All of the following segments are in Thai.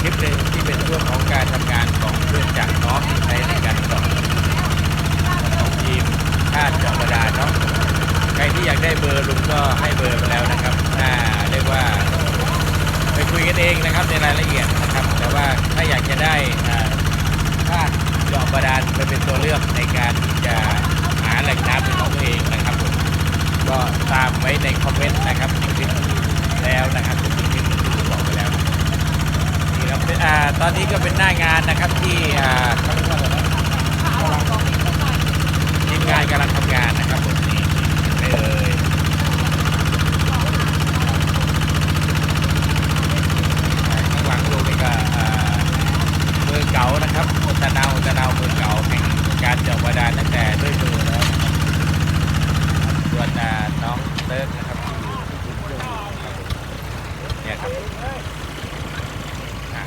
คลิปเล่งที่เป็นช่วงของการทำงานของเครื่องจักรเนาะที่ใช้ในการสอบของทีมชาติจอมบดาเนาะใครที่อยากได้เบอร์ลุงก็ให้เบอร์ไปแล้วนะครับน่าเรียกว่า ไปคุยกันเองนะครับในรายละเอียดนะครับ แต่ว่าถ้าอยากจะได้ท่าติจอมบดาไปเป็นตัวเลือกในการจะหาแหล่งน้ำเป็นของตัวเองนะครับก็ตามไว้ในคอมเมนต์นะครับ ตอนนี้ก็เป็นหน้างานนะครับที่เขาเรียกว่าอะไรนะกำลังทีมงานกำลังทำงานนะครับผมนี่เห็นไหมเอ่ยข้างหลังลูกนี่ก็อ่อมือเก่านะครับอุตนาวอุตนาวมือเก่าแห่งการเจาะบาดาลตั้งแต่ด้วยมือแล้วนะครับส่วนอ่าน้องเติร์กนะครับที่อยู่ที่คุณเครื่องอยู่นะครับผมเนี่ยครับอะ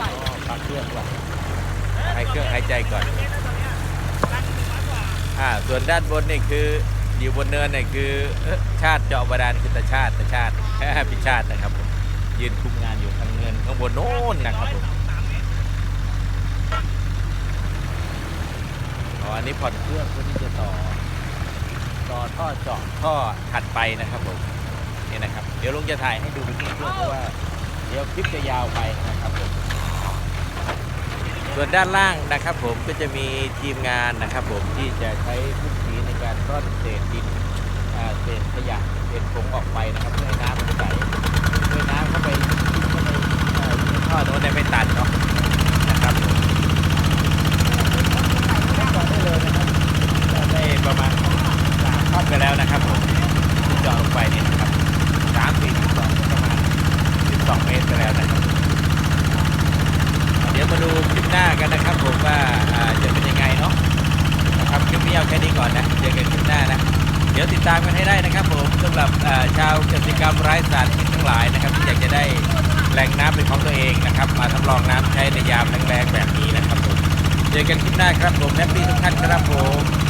อ๋อพักเค รื่องก่อนให้เครื่องหายใจก่อน อ่า ส่วนด้านบนนี่คืออยู่บนเนินเนี่ยคือชาติเจาะบาดาลคือตาชาติตาชาติพิชาตินะครับผมยืนคุมงานอยู่ทางเงินข้างบนโน้นนะครับผมอ๋ออันนี้ผ่อนเครื่องเพื่อที่จะต่อต่อท่อเจาะท่อถัดไปนะครับผมนี่นะครับ เดี๋ยวลุงจะถ่ายให้ดูเป็นเครื่องเพราะว่าเดี๋ยวคลิปจะยาวไปนะครับผม ส่วนด้านล่างนะครับผมก็จะมีทีมงานนะครับผมที่จะใช้พื้นที่ในการร่อนเศษดินเศษขยะเศษผงออกไปนะครับเพื่อให้น้ำมันไหลด้วยน้ำเข้าไปเข้าไปในท่อโน้นได้ไม่ตันเนาะนะครับผมต่อได้เลยนะครับต่อได้ประมาณสามท่อนไปแล้วนะครับผมที่เจาะลงไปนี่นะครับสามสี่สิบสองประมาณสิบสองเมตรไปแล้วนะครับ เดี๋ยวมาดูคลิปหน้ากันนะครับผมว่าอ่าจะเป็นยังไงเนาะนะครับคลิปนี้เอา แค่นี้ก่อนนะเจอกันคลิปหน้านะ เดี๋ยวติดตามกันให้ได้นะครับผมสำหรับชาวเกษตรกรรมไร้สารพิษทั้งหลายนะครับที่อยากจะได้แหล่งน้ำเป็นของตัวเองนะครับ มาทดลองน้ำใช้ในยามแรงๆแบบนี้นะครับผมเจอกันคลิปหน้าครับผมแฮปปี้ทุกท่านครับผม